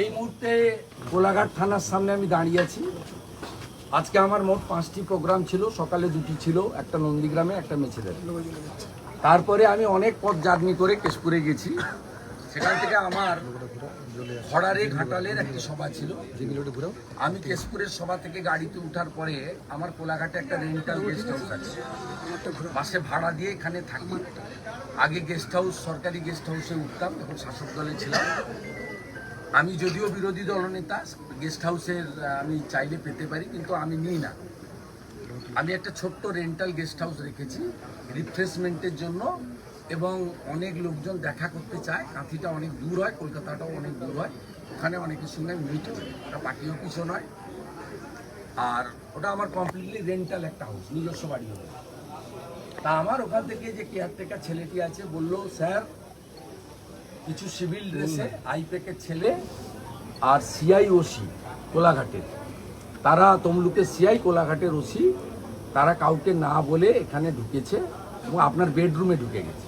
এই মুহূর্তে গোলাঘাট থানার সামনে আমি দাঁড়িয়ে আছি। আজকে আমার মোট পাঁচটি প্রোগ্রাম ছিল, সকালে দুটি ছিল, একটা নন্দীগ্রামে, একটা মেছেদের। তারপরে আমি অনেক পথ জার্নি করে কেশপুরে গেছি। সেখান থেকে আমার খড়ারে ঘাটালের একটি সভা ছিল। আমি কেশপুরের সভা থেকে গাড়িতে ওঠার পরে আমার কোলাঘাটে একটা রেন্টাল গেস্ট হাউস আছে। বাসে ভাড়া দিয়ে এখানে থাকি। আগে গেস্ট হাউস সরকারি গেস্ট হাউসে উঠতাম, এখন শাসক দলে ছিলাম। আমি যদিও বিরোধী দলনেতা গেস্ট হাউসের আমি চাইলে পেতে পারি, কিন্তু আমি নিই না। আমি একটা ছোট্ট রেন্টাল গেস্ট হাউস রেখেছি রিফ্রেশমেন্টের জন্য। এবং অনেক লোকজন দেখা করতে চায়। কাঁথিটা অনেক দূর হয় কলকাতাটাও অনেক দূর হয়। ওখানে অনেকের সঙ্গে মিট করি ওটা পার্টি অফিসও নয়। আর ওটা আমার কমপ্লিটলি রেন্টাল একটা হাউস নিজস্ব বাড়ি হবে। তা আমার ওখান থেকে যে কেয়ারটেকার ছেলেটি আছে বলল স্যার কিছু সিভিল ড্রেসে আইপেকের ছেলে আর সিআই ওসি কোলাঘাটের। তারা তমলুকের সিআই কোলাঘাটের ওসি তারা কাউকে না বলে এখানে ঢুকেছে এবং আপনার বেডরুমে ঢুকে গেছে।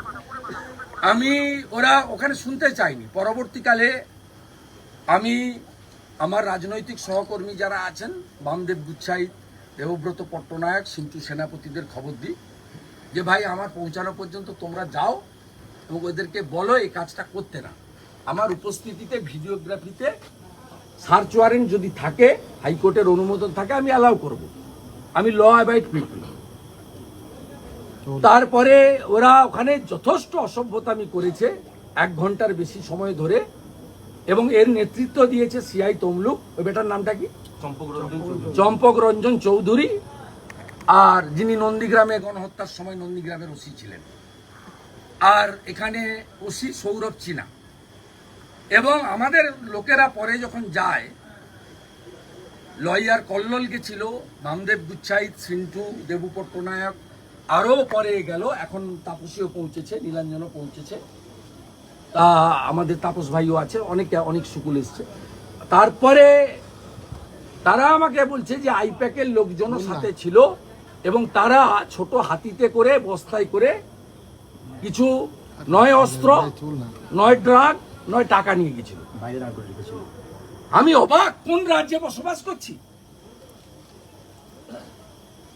আমি ওরা ওখানে শুনতে চাইনি। পরবর্তীকালে আমি আমার রাজনৈতিক সহকর্মী যারা আছেন, বামদেব গুচ্ছাই, দেবব্রত পট্টনায়ক সিন্টু সেনাপতিদের খবর দিই যে, ভাই, আমার পৌঁছানো পর্যন্ত তোমরা যাও এবং ওদেরকে বলো এই কাজটা করতে না। আমার উপস্থিতিতে, ভিডিওগ্রাফিতে সার্চ ওয়ারেন্ট যদি থাকে, হাইকোর্টের অনুমোদন থাকে, আমি অ্যালাউ করব। আমি ল অ্যাবাইড পিপল তারপরে ওরা ওখানে যথেষ্ট অসভ্যতামি করেছে এক ঘণ্টার বেশি সময় ধরে। এবং এর নেতৃত্ব দিয়েছে সিআই তমলুক। ওই বেটার নামটা কি? চম্পক রঞ্জন চৌধুরী। আর যিনি নন্দীগ্রামে গণহত্যার সময় নন্দীগ্রামের ওসি ছিলেন। আর এখানে ওসি সৌরভ চিনা। এবং আমাদের লোকেরা পরে যখন যায় লয়ার কল্লোল গেছিল বামদেব গুচ্ছাইত সিন্টু দেবু পট্টনায়ক আরও পরে গেল এখন তাপসীও পৌঁছেছে নীলাঞ্জনও পৌঁছেছে। তা আমাদের তাপস ভাইও আছে অনেকে অনেক সুকুল এসছে। তারপরে তারা আমাকে বলছে যে আইপ্যাকের লোকজনও সাথে ছিল এবং তারা ছোট হাতিতে করে বস্তায় করে কিছু নয় অস্ত্র নয় ড্রাগ নয় টাকা নিয়ে গেছিল। আমি অবাক কোন রাজ্যে বসবাস করছি?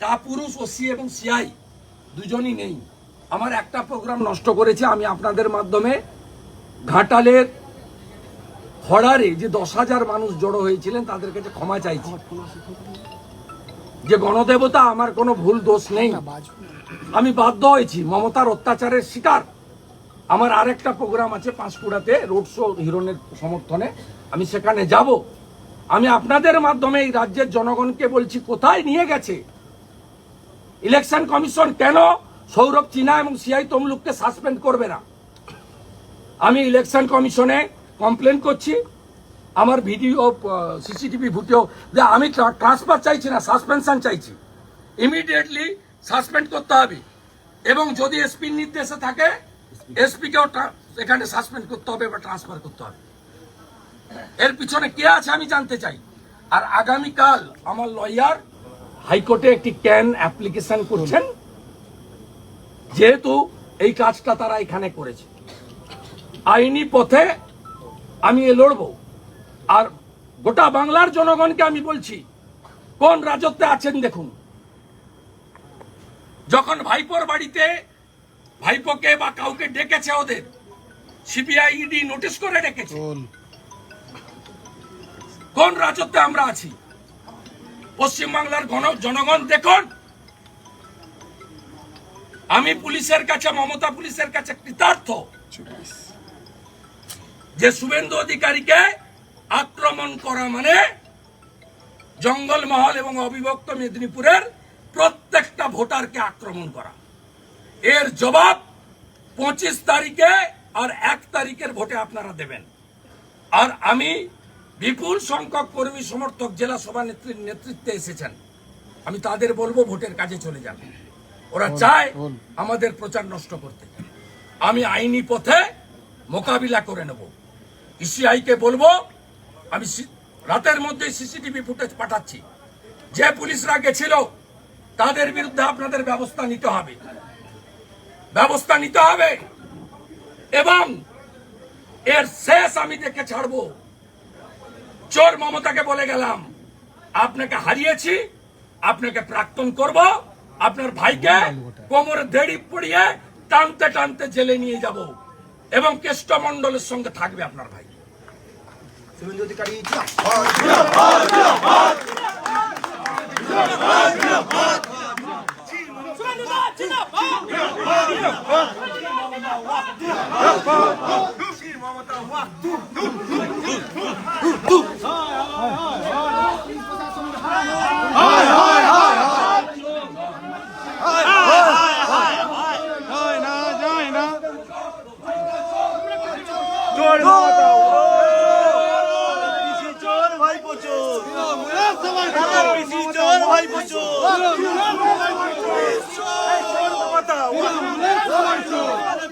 তা পুরুষ ও সি এবং সিআই দুজনই নেই। আমার একটা প্রোগ্রাম নষ্ট করেছে, আমি আপনাদের মাধ্যমে ঘাটালের হড়ারে যে দশ হাজার মানুষ জড়ো হয়েছিলেন, তাদের কাছে ক্ষমা চাইছি। যে গণদেবতা, আমার কোনো ভুল দোষ নেই। আমি বাধ্য হয়েছি, মমতার অত্যাচারের শিকার। আমার আরেকটা প্রোগ্রাম আছে পাঁশকুড়াতে রোড শো হিরণের সমর্থনে। আমি সেখানে যাব। আমি আপনাদের মাধ্যমে এই রাজ্যের জনগণকে বলছি, কোথায় নিয়ে গেছে? ইলেকশন কমিশন কেন সৌরভ চিনা এবং সিআই তমলুককে সাসপেন্ড করবে না? আমি ইলেকশন কমিশনে কমপ্লেন করছি। আমার ভিডিও সিসিটিভি ফুটেও যে আমি ট্রান্সফার চাইছি না, সাসপেনশন চাইছি। ইমিডিয়েটলি সাসপেন্ড করতে হবে। এবং যদি এসপির নির্দেশে থাকে, এসপিকেও এখানে সাসপেন্ড করতে হবে বা ট্রান্সফার করতে হবে। এর পিছনে কে আছে আমি জানতে চাই। আর আগামীকাল আমার লয়ার হাইকোর্টে একটি ক্যান অ্যাপ্লিকেশন করছেন। যেহেতু এই কাজটা তারা এখানে করেছে। আইনি পথে আমি এ লড়বো। আর গোটা বাংলার জনগণকে আমি বলছি কোন রাজত্বে আছেন দেখুন। যখন ভাইপোর বাড়িতে ভাইপোকে বা কাউকে ডেকেছে ওদের সিবিআই ইডি নোটিশ করে ডেকেছে। কোন রাজত্বে আমরা আছি? পশ্চিমবাংলার গণ- জনগণ দেখুন। আমি পুলিশের কাছে, মমতা পুলিশের কাছে কৃতার্থ। যে শুভেন্দু অধিকারীকে আক্রমণ করা মানে জঙ্গলমহল এবং অবিভক্ত মেদিনীপুরের প্রত্যেকটা ভোটারকে আক্রমণ করা। এর জবাব পঁচিশ তারিখে আর এক তারিখের ভোটে আপনারা দেবেন। আর আমি বিপুল সংখ্যক কর্মী সমর্থক জেলা সভানেত্রীর নেতৃত্বে এসেছেন। আমি তাদের বলব ভোটের কাজে চলে যান। ওরা চায় আমাদের প্রচার নষ্ট করতে। আমি আইনি পথে মোকাবিলা করে নেব। ইসিআইকে বলব আমি রাতের মধ্যে সিসিটিভি ফুটেজ পাঠাচ্ছি। যে পুলিশরা গেছিল তাদের বিরুদ্ধে আপনাদের ব্যবস্থা নিতে হবে। ব্যবস্থা নিতে হবে। এবং এর শেষ আমি দেখে ছাড়বো। চোর মমতাকে বলে গেলাম আপনাকে হারিয়েছি আপনাকে প্রাক্তন করব আপনার ভাইকে কোমরে দেড়ি পড়িয়ে টানতে টানতে জেলে নিয়ে যাব এবং কেষ্টমণ্ডলের সঙ্গে থাকবে আপনার ভাই। শুভেন্দু অধিকারী না যায় না পিসি চোর ভাইপো চোর পিসি চোর ভাইপো চোর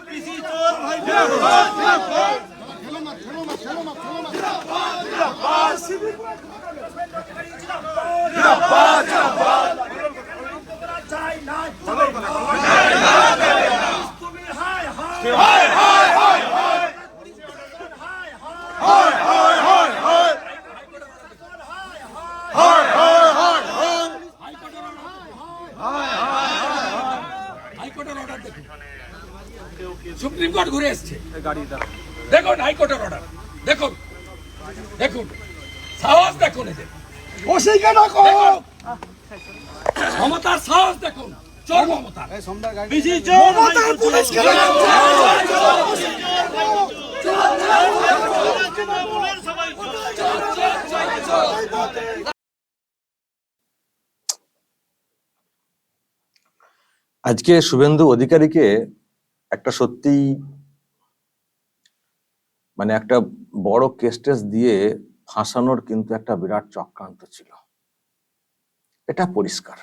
পিসি চোর ভাইপো হাইকোর্টের অর্ডার দেখুন সুপ্রিম কোর্ট ঘুরে এসছে। দেখুন হাইকোর্টের অর্ডার দেখুন। দেখুন। সাহস দেখুন এদের। ওসিকে ডাকো মমতার সাহস দেখুন। চোর পুলিশকে আজকে শুভেন্দু অধিকারীকে একটা সত্যি মানে একটা বড় কেস্টেস দিয়ে ফাঁসানোর কিন্তু একটা বিরাট চক্রান্ত ছিল। এটা পরিষ্কার।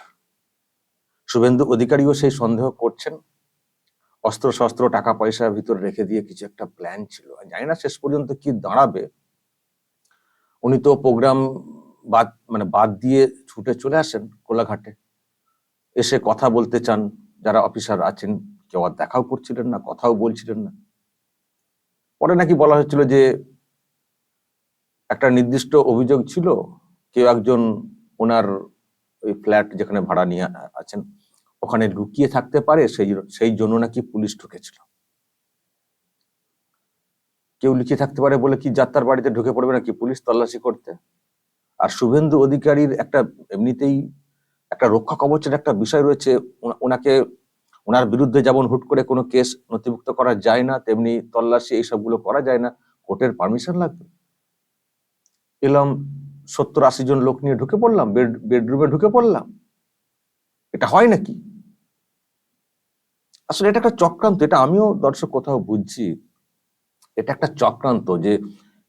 শুভেন্দু অধিকারীও সেই সন্দেহ করছেন। অস্ত্র শস্ত্র টাকা পয়সা ভিতর রেখে দিয়ে কিছু একটা প্ল্যান ছিল। জানি না শেষ পর্যন্ত কি দাঁড়াবে। উনি তো প্রোগ্রাম বাদ মানে বাদ দিয়ে ছুটে চলে আসেন কোলাঘাটে। এসে কথা বলতে চান। যারা অফিসার আছেন, কেউ আর দেখাও করছিলেন না, কথাও বলছিলেন না। পরে নাকি বলা হয়েছিল যে একটা নির্দিষ্ট অভিযোগ ছিল, কেউ একজন ওনার ওই ফ্ল্যাট যেখানে ভাড়া নিয়ে আছেন, ওখানে লুকিয়ে থাকতে পারে, সেই সেই জন্য নাকি পুলিশ ঢুকেছিল। কেউ লুকিয়ে থাকতে পারে বলে কি যাত্রার বাড়িতে ঢুকে পড়বে নাকি পুলিশ তল্লাশি করতে? আর শুভেন্দু অধিকারীর একটা এমনিতেই একটা রক্ষা কবচের একটা বিষয় রয়েছে ওনাকে, ওনার বিরুদ্ধে যেমন হুট করে কোনো কেস নথিভুক্ত করা যায় না, তেমনি তল্লাশি এইসবগুলো করা যায় না, কোর্টের পারমিশন লাগবে? এলাম, সত্তর আশি জন লোক নিয়ে ঢুকে পড়লাম, বেড, বেডরুমে ঢুকে পড়লাম। এটা হয় নাকি? আসলে এটা একটা চক্রান্ত, এটা আমিও দর্শক কোথাও বুঝছি। এটা একটা চক্রান্ত যে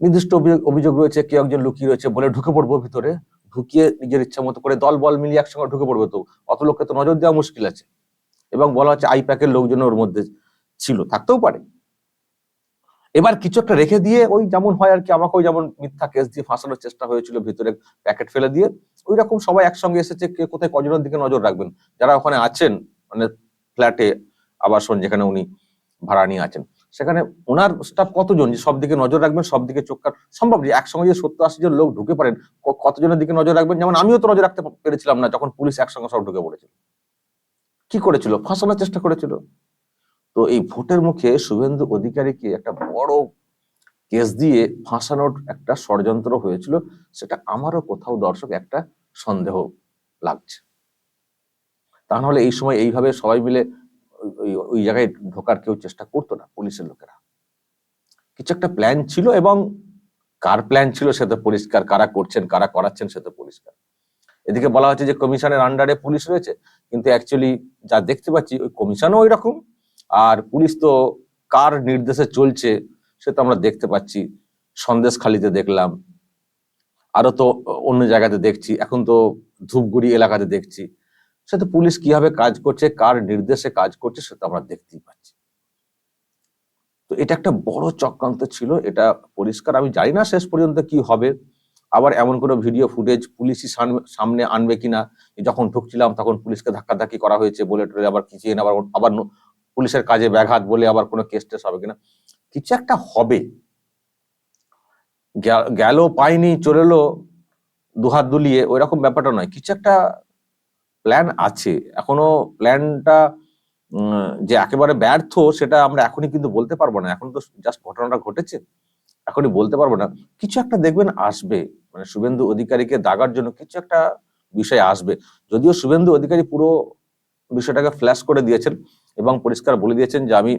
নির্দিষ্ট অভিযোগ- রয়েছে, কেউ একজন লুকিয়ে রয়েছে বলে ঢুকে পড়ব ভিতরে, ঢুকিয়ে নিজের ইচ্ছা মতো করে দল, বল মিলিয়ে একসঙ্গে ঢুকে পড়বে তো, অত লোককে তো নজর দেওয়া মুশকিল আছে। এবং বলা হচ্ছে আইপ্যাকের লোকজন ওর মধ্যে ছিল, থাকতেও পারে। এবার কিছু একটা রেখে দিয়ে ওই যেমন হয় আর কি, আমাকেও যেমন মিথ্যা কেস দিয়ে ফাঁসানোর চেষ্টা হয়েছিল, ভিতরে প্যাকেট ফেলে দিয়ে ওই রকম সবাই একসঙ্গে এসেছে, কে কোথায় কজনের দিকে নজর রাখবেন? যারা ওখানে আছেন মানে ফ্ল্যাটে আবাসন যেখানে উনি ভাড়া নিয়ে আছেন, সেখানে ওনার স্টাফ কতজন? যে সব দিকে নজর রাখবেন, সব দিকে চোখ সম্ভব যে একসঙ্গে যে সত্তর আশি জন লোক ঢুকে পারেন কতজনের দিকে নজর রাখবেন? যেমন আমিও তো নজর রাখতে পেরেছিলাম না, যখন পুলিশ একসঙ্গে সব ঢুকে পড়েছিল। কি করেছিল? ফাঁসানোর চেষ্টা করেছিল। তো এই ভোটের মুখে শুভেন্দু অধিকারীকে একটা বড় কেস দিয়ে ফাঁসানোর একটা ষড়যন্ত্র হয়েছিল, সেটা আমারও কোথাও দর্শক একটা সন্দেহ লাগছে। তা নাহলে এই সময় এইভাবে সবাই মিলে ওই- জায়গায় ঢোকার কেউ চেষ্টা করতো না পুলিশের লোকেরা। কিছু একটা প্ল্যান ছিল এবং কার প্ল্যান ছিল সে তো পরিষ্কার, কারা করছেন, কারা করাচ্ছেন সে তো পরিষ্কার। এদিকে বলা হচ্ছে যে কমিশনের আন্ডারে পুলিশ রয়েছে, কিন্তু অ্যাকচুয়ালি যা দেখতে পাচ্ছি ওই কমিশনও ওই রকম। আর পুলিশ তো কার নির্দেশে চলছে সে তো আমরা দেখতে পাচ্ছি। সন্দেশখালিতে দেখলাম। আরও তো অন্য জায়গাতে দেখছি। এখন তো ধূপগুড়ি এলাকাতে দেখছি। সে তো পুলিশ কীভাবে কাজ করছে, কার নির্দেশে কাজ করছে সেটা আমরা দেখতেই পাচ্ছি। তো এটা একটা বড় চক্রান্ত ছিল। এটা পরিষ্কার। আমি জানি না শেষ পর্যন্ত কি হবে। আবার এমন কোনো ভিডিও ফুটেজ পুলিশই সামনে- আনবে কিনা যখন ঢুকছিলাম তখন পুলিশকে ধাক্কাধাক্কি করা হয়েছে বলে টলে আবার খিচিয়ে আবার আবার পুলিশের কাজে ব্যাঘাত বলে আবার কোনো কেস টেস হবে কিনা? কিছু একটা হবে। গেল- পাইনি চলে এলো দুহাত দুলিয়ে ওই রকম ব্যাপারটা নয়। কিছু একটা প্ল্যান আছে। এখনও প্ল্যানটা যে একেবারে ব্যর্থ, সেটা আমরা এখনই কিন্তু বলতে পারব না। এখন তো জাস্ট ঘটনাটা ঘটেছে, এখনই বলতে পারব না। কিছু একটা দেখবেন আসবে। মানে শুভেন্দু অধিকারীকে দাগার জন্য কিছু একটা বিষয় আসবে। যদিও শুভেন্দু অধিকারী পুরো বিষয়টাকে ফ্ল্যাশ করে দিয়েছেন এবং পরিষ্কার বলে দিয়েছেন যে আমি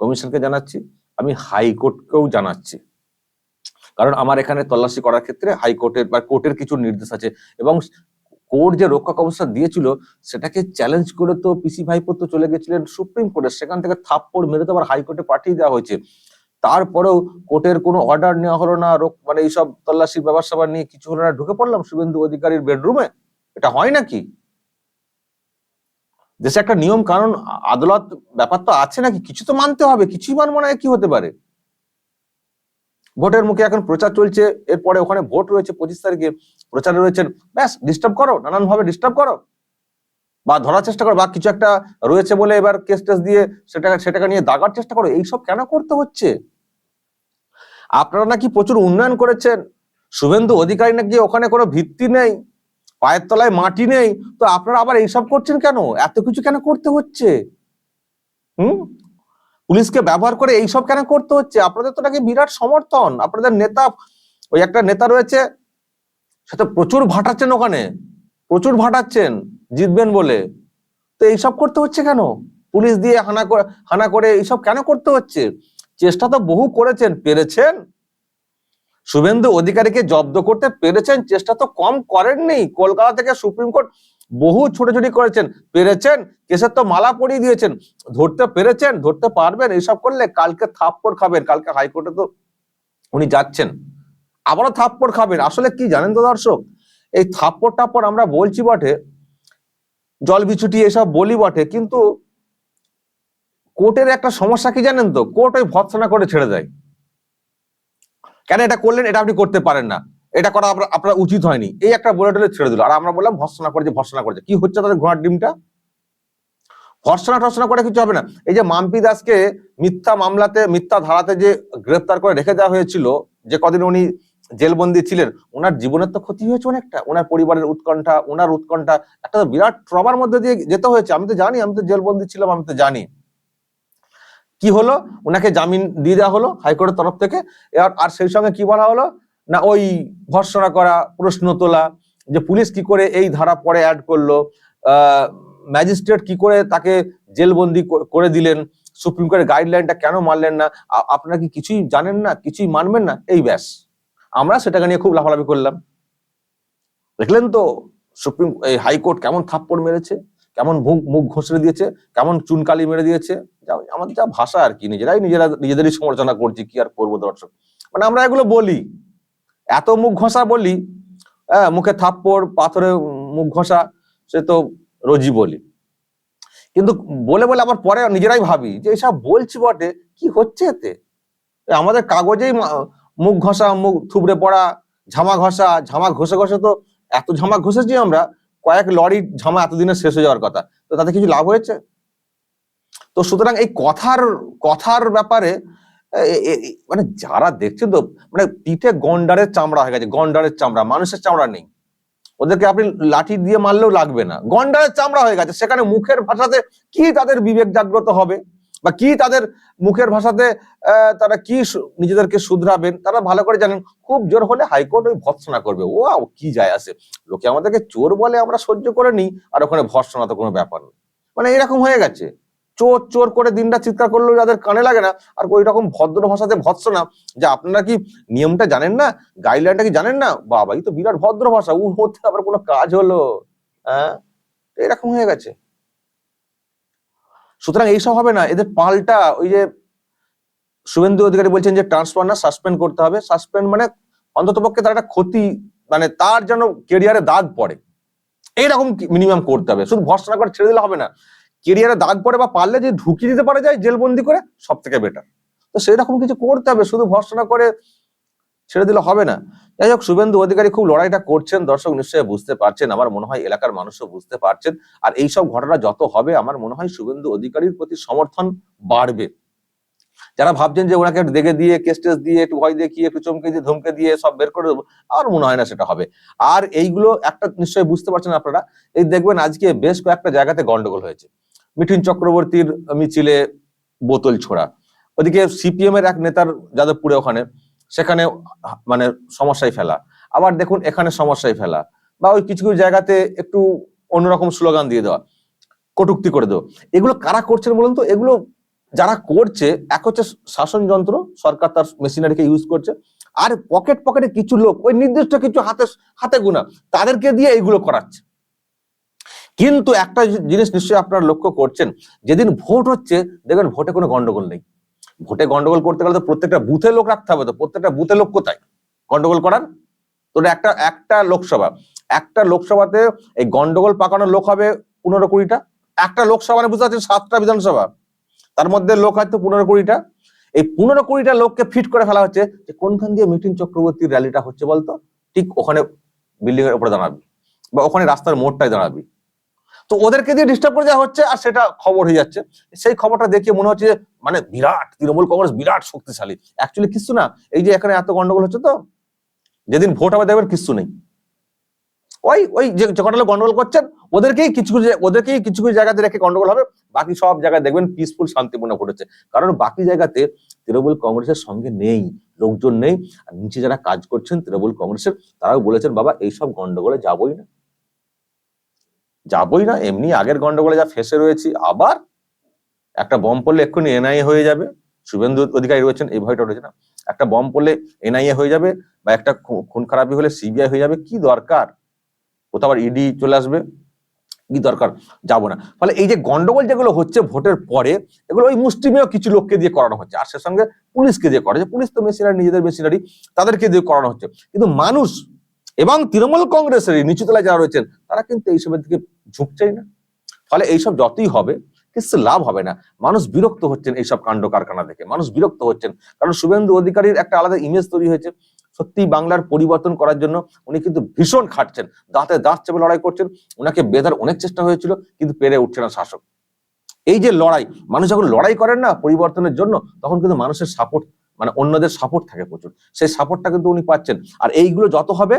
কমিশনকে জানাচ্ছি, আমি হাইকোর্টকেও জানাচ্ছি। কারণ আমার এখানে তল্লাশি করার ক্ষেত্রে হাইকোর্টের বা কোর্টের কিছু নির্দেশ আছে এবং কোর্ট যে রক্ষা কবচটা দিয়েছিল, সেটাকে চ্যালেঞ্জ করে তো পিসি ভাইপো তো চলে গেছিলেন সুপ্রিম কোর্টে সেখান থেকে থাপ্পড় মেরে তো আবার হাইকোর্টে পাঠিয়ে দেওয়া হয়েছে। তারপরেও কোর্টের কোনো অর্ডার নেওয়া হলো না মানে এইসব তল্লাশির স্যাপার নিয়ে কিছু হলো না, ঢুকে পড়লাম শুভেন্দু অধিকারীর বেডরুমে এটা হয় নাকি? দেশে একটা নিয়ম, কারণ আদালত ব্যাপার তো আছে নাকি? কিছু তো মানতে হবে, কিছুই মানবো না, এ কি হতে পারে? ভোটের মুখে এখন প্রচার চলছে, এরপরে ওখানে ভোট রয়েছে পঁচিশ তারিখে, প্রচারে রয়েছেন, ব্যাস ডিস্টার্ব করো নানান ভাবে ডিস্টার্ব করো। বা ধরার চেষ্টা করো, বা কিছু একটা রয়েছে বলে এবার কেস টেস দিয়ে সেটা সেটাকে নিয়ে দাগার চেষ্টা করো, এইসব কেন করতে হচ্ছে? আপনারা নাকি প্রচুর উন্নয়ন করেছেন। শুভেন্দু অধিকারী নাকি ওখানে কোনো ভিত্তি নেই? পায়ের তলায় মাটি নেই, তো আপনারা আবার এইসব করছেন কেন? এত কিছু কেন করতে হচ্ছে? হুম? পুলিশকে ব্যবহার করে এইসব কেন করতে হচ্ছে? আপনাদের তো নাকি বিরাট সমর্থন। আপনাদের নেতা, ওই একটা নেতা রয়েছে সেটা প্রচুর ভাটাচ্ছেন ওখানে, প্রচুর ভাটাচ্ছেন, জিতবেন বলে। তো এইসব করতে হচ্ছে কেন? পুলিশ দিয়ে হানা করে হানা করে এইসব কেন করতে হচ্ছে? চেষ্টা তো বহু করেছেন, পেরেছেন। শুভেন্দু অধিকারীকে জব্দ করতে পেরেছেন, চেষ্টা তো কম করেননি। কলকাতা থেকে সুপ্রিম কোর্ট বহু ছোটাছুটি করেছেন। পেরেছেন, কেসের তো মালা পরিয়ে দিয়েছেন। ধরতে পেরেছেন, ধরতে পারবেন এইসব করলে কালকে থাপ্পড় খাবেন। কালকে হাইকোর্টে তো উনি যাচ্ছেন। আবারও থাপ্পড় খাবেন। আসলে কি জানেন তো দর্শক? এই থাপ্পড় টাপ্পড় আমরা বলছি বটে, জল বিছুটি এসব বলি বটে, কিন্তু কোর্টের একটা সমস্যা কি জানেন তো? কোর্ট ওই ভৎসনা করে ছেড়ে দেয়। কেন এটা করলেন, এটা আপনি করতে পারেন না। এটা করা আপনার উচিত হয়নি। এই একটা বলে টলে ছেড়ে দিল। আর আমরা বললাম, ভর্সনা করেছে ভর্সনা করেছে কি হচ্ছে তাদের ঘোড়ার ডিমটা? ভর্সনা টর্সনা করে কিছু হবে না। এই যে মাম্পি দাসকে মিথ্যা মামলাতে, মিথ্যা ধারাতে যে গ্রেফতার করে রেখে দেওয়া হয়েছিল, যে কদিন উনি জেলবন্দি ছিলেন, ওনার জীবনের তো ক্ষতি হয়েছে অনেকটা। ওনার পরিবারের উৎকণ্ঠা, ওনার উৎকণ্ঠা, একটা বিরাট ট্রমার মধ্যে দিয়ে যেতে হয়েছে। আমি তো জানি, আমি তো জেলবন্দি ছিলাম, আমি তো জানি। কি হলো? ওনাকে জামিন দিয়ে দেওয়া হলো হাইকোর্টের তরফ থেকে। আর আর সেই সঙ্গে কি বলা হলো? না, ওই ভর্সনা করা, প্রশ্ন তোলা, যে পুলিশ কি করে এই ধারা পরে অ্যাড করল ম্যাজিস্ট্রেট কি করে তাকে জেলবন্দি করে দিলেন, সুপ্রিম কোর্টের গাইডলাইনটা কেন মানলেন না আপনারা কি কিছুই জানেন না, কিছুই মানবেন না? এই ব্যাস। আমরা সেটাকে নিয়ে খুব লাফালাফি করলাম। দেখলেন তো, সুপ্রিম হাইকোর্ট কেমন থাপ্পড় মেরেছে? কেমন মুখ মুখ ঘষড়ে দিয়েছে, কেমন চুনকালি মেরে দিয়েছে আমাদের যা ভাষা আর কি, নিজেরাই নিজেরা, নিজেদেরই সমালোচনা করছি কি আর করব দর্শক। মানে আমরা এগুলো বলি, এত মুখ ঘষা বলি হ্যাঁ মুখে থাপ্পড়, পাথরে মুখ ঘষা, সে তো রোজই বলি। কিন্তু বলে বলে আবার পরে নিজেরাই ভাবি যে এসব বলছি বটে, কি হচ্ছে এতে? আমাদের কাগজেই মুখ ঘষা, মুখ থুবড়ে পড়া, ঝামা ঘষা, ঝামা ঘষে ঘষে তো এত ঝামা ঘষেছি আমরা কয়েক লরি ঝামা এতদিনে শেষ হয়ে যাওয়ার কথা। তো তাতে কিছু লাভ হয়েছে? তো সুতরাং এই কথার কথার ব্যাপারে মানে যারা দেখছেন তো মানে পিঠে গন্ডারের চামড়া হয়ে গেছে, গন্ডারের চামড়া, মানুষের চামড়া নেই। ওদেরকে আপনি লাঠি দিয়ে মারলেও লাগবে না। গন্ডারের চামড়া হয়ে গেছে, সেখানে মুখের ভাষাতে কি তাদের বিবেক জাগ্রত হবে? বা কি তাদের মুখের ভাষাতে তারা কি নিজেদেরকে শুধরাবেন, তারা ভালো করে জানেন। খুব জোর হলে হাইকোর্ট ওই ভৎসনা করবে। ও কি যায় আসে। লোকে আমাদেরকে চোর বলে আমরা সহ্য করে নিই, আর ওখানে ভৎসনা তো কোনো ব্যাপার নেই মানে এরকম হয়ে গেছে। চোর চোর করে দিনটা চিৎকার করলেও যাদের কানে লাগে না, আর ওই রকম ভদ্র ভাষাতে ভৎসনা, যে আপনারা কি নিয়মটা জানেন না? গাইডলাইনটা কি জানেন না? বাবা এই তো বিরাট ভদ্র ভাষা উ হতে আবার কোনো কাজ হলো। হ্যাঁ এরকম হয়ে গেছে। সুতরাং এইসব হবে না। এদের পাল্টা ওই যে শুভেন্দু অধিকারী বলছেন যে ট্রান্সফার না সাসপেন্ড করতে হবে। সাসপেন্ড মানে অন্তত পক্ষে তার একটা ক্ষতি মানে তার যেন কেরিয়ারে দাগ পড়ে। এইরকম মিনিমাম করতে হবে। শুধু ভর্সনা করে ছেড়ে দিলে হবে না। কেরিয়ারে দাগ পড়ে বা পারলে যে ঢুকিয়ে দিতে পারা যায় জেলবন্দি করে সব থেকে বেটার তো সেই রকম কিছু করতে হবে। শুধু ভর্সনা করে ছেড়ে দিলে হবে না। যাই হোক, শুভেন্দু অধিকারী খুব লড়াইটা করছেন, দর্শক নিশ্চয়ই বুঝতে পারছেন। আমার মনে হয় এলাকার মানুষও বুঝতে পারছেন। আর এই সব ঘটনা যত হবে, আমার মনে হয় শুভেন্দু অধিকারীর প্রতি সমর্থন বাড়বে। যারা ভাবছেন যে ওনাকে দেখে দিয়ে, কেস টেস দিয়ে, একটু ভয় দেখিয়ে, একটু চমকে দিয়ে, ধমকে দিয়ে সব বের করে দেবো, আমার মনে হয় না সেটা হবে। আর এইগুলো একটা নিশ্চয়ই বুঝতে পারছেন আপনারা। এই দেখবেন আজকে বেশ কয়েকটা জায়গাতে গন্ডগোল হয়েছে। মিঠুন চক্রবর্তীর মিছিলে বোতল ছোড়া। ওদিকে সিপিএম এর এক নেতার যাদবপুরে ওখানে। সেখানে মানে সমস্যায় ফেলা। আবার দেখুন এখানে সমস্যায় ফেলা বা ওই কিছু কিছু জায়গাতে একটু অন্যরকম স্লোগান দিয়ে দেওয়া, কটুক্তি করে দেওয়া। এগুলো কারা করছেন বলুন তো? এগুলো যারা করছে, এক হচ্ছে শাসন যন্ত্র, সরকার তার মেশিনারিকে ইউজ করছে, আর পকেট পকেটে কিছু লোক, ওই নির্দিষ্ট কিছু হাতে হাতে গুণা, তাদেরকে দিয়ে এইগুলো করাচ্ছে। কিন্তু একটা জিনিস নিশ্চয়ই আপনারা লক্ষ্য করছেন, যেদিন ভোট হচ্ছে, দেখবেন ভোটে কোনো গন্ডগোল নেই। ভোটে গন্ডগোল করতে গেলে তো প্রত্যেকটা বুথে লোক রাখতে হবে তো। প্রত্যেকটা বুথে লোক কোথায়? গন্ডগোল করার? তো একটা একটা লোকসভা। একটা লোকসভাতে এই গন্ডগোল পাকানোর লোক হবে পনেরো কুড়িটা। একটা লোকসভা মানে বুঝতে পারছেন সাতটা বিধানসভা। তার মধ্যে লোক হয়তো পনেরো কুড়িটা। এই পনেরো কুড়িটা লোককে ফিট করে ফেলা হচ্ছে যে কোনখান দিয়ে মিঠুন চক্রবর্তীর র্যালিটা হচ্ছে বলতো? ঠিক ওখানে বিল্ডিং এর উপরে দাঁড়াবি। বা ওখানে রাস্তার মোড়টায় দাঁড়াবি। তো ওদেরকে দিয়ে ডিস্টার্ব করে দেওয়া হচ্ছে আর সেটা খবর হয়ে যাচ্ছে। সেই খবরটা দেখে মনে হচ্ছে যে মানে বিরাট, তৃণমূল কংগ্রেস বিরাট শক্তিশালী। অ্যাকচুয়ালি কিছু না, এই যে এখানে এত গন্ডগোল হচ্ছে তো, যেদিন ভোট হবে দেখবেন কিছু নেই। ওই ওই যে কটা লোক গন্ডগোল করছেন, ওদেরকেই কিছু কিছু ওদেরকেই কিছু কিছু জায়গাতে রেখে গন্ডগোল হবে, বাকি সব জায়গায় দেখবেন পিসফুল শান্তিপূর্ণ ঘটেছে কারণ বাকি জায়গাতে তৃণমূল কংগ্রেসের সঙ্গে নেই, লোকজন নেই, আর নিচে যারা কাজ করছেন তৃণমূল কংগ্রেসের, তারাও বলেছেন, বাবা, এইসব গন্ডগোলে যাবই না। যাবই না, এমনি আগের গন্ডগোলে যা ফেসে রয়েছি, আবার একটা বম পড়লে এক্ষুনি এনআইএ হয়ে যাবে। শুভেন্দু অধিকারী রয়েছেন, এই ভয়টা রয়েছে না। একটা বম পড়লে এনআইএ হয়ে যাবে বা একটা খুন খারাপি হলে সিবিআই হয়ে যাবে, কি দরকার? কোথাও আবার ইডি চলে আসবে, কি দরকার? যাব না। ফলে এই যে গন্ডগোল যেগুলো হচ্ছে ভোটের পরে, এগুলো ওই মুষ্টিমেয় কিছু লোককে দিয়ে করানো হচ্ছে। আর সে সঙ্গে পুলিশকে দিয়ে করা হচ্ছে। পুলিশ তো মেশিনারি, নিজেদের মেশিনারি, তাদেরকে দিয়ে করানো হচ্ছে। কিন্তু মানুষ এবং তৃণমূল কংগ্রেসের নিচুতলায় যারা রয়েছেন, তারা কিন্তু এইসবের দিকে ঝুঁকছেই না। ফলে এইসব যতই হবে কিছু লাভ হবে না। মানুষ বিরক্ত হচ্ছেন এইসব কাণ্ড কারখানা দেখে। মানুষ বিরক্ত হচ্ছেন। কারণ শুভেন্দু অধিকারীর একটা আলাদা ইমেজ তৈরি হয়েছে। সত্যি বাংলার পরিবর্তন করার জন্য উনি কিন্তু ভীষণ খাটছেন। দাঁতে দাঁত চেপে লড়াই করছেন। ওনাকে বেঁধার অনেক চেষ্টা হয়েছিল, কিন্তু পেরে উঠছে না শাসক। এই যে লড়াই, মানুষ যখন লড়াই করেন না পরিবর্তনের জন্য, তখন কিন্তু মানুষের সাপোর্ট মানে অন্যদের সাপোর্ট থাকে প্রচুর। সেই সাপোর্টটা কিন্তু উনি পাচ্ছেন। আর এইগুলো যত হবে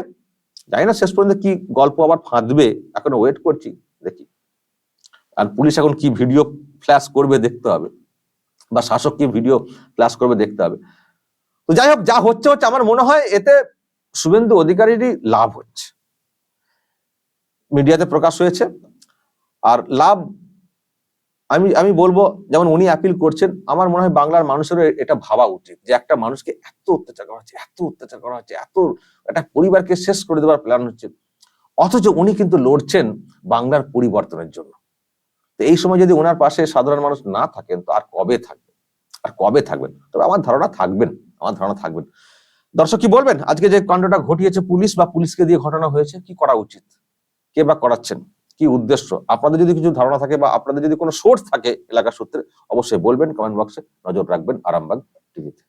জানি না শেষ পর্যন্ত কি গল্প আবার ফাঁদবে, এখন ওয়েট করছি, দেখি। আর পুলিশ এখন কি ভিডিও ফ্ল্যাশ করবে দেখতে হবে, বা শাসক কি ভিডিও ফ্ল্যাশ করবে দেখতে হবে। তো যাই হোক, যা হচ্ছে হচ্ছে, আমার মনে হয় এতে শুভেন্দু অধিকারীরই লাভ হচ্ছে। মিডিয়াতে প্রকাশ হয়েছে, আর লাভ আমি আমি বলব, যেমন উনি অ্যাপিল করছেন, আমার মনে হয় বাংলার মানুষেরও এটা ভাবা উচিত যে একটা মানুষকে এত অত্যাচার করা হচ্ছে, এত অত্যাচার করা হচ্ছে, এত একটা পরিবারকে শেষ করে দেওয়ার প্ল্যান হচ্ছে। অথচ উনি কিন্তু লড়ছেন বাংলার পরিবর্তনের জন্য। তো এই সময় যদি ওনার পাশে সাধারণ মানুষ না থাকেন, তো আর কবে থাকবেন? আর কবে থাকবেন? তবে আমার ধারণা থাকবেন, আমার ধারণা থাকবেন। দর্শক কি বলবেন? আজকে যে কাণ্ডটা ঘটিয়েছে পুলিশ বা পুলিশকে দিয়ে ঘটনা হয়েছে, কি করা উচিত? কে বা করাচ্ছেন? কি উদ্দেশ্য? আপনাদের যদি কিছু ধারণা থাকে বা আপনাদের যদি কোনো সোর্স থাকে এলাকার সূত্রে, অবশ্যই বলবেন কমেন্ট বক্সে নজর রাখবেন, আরামবাগ টিভিতে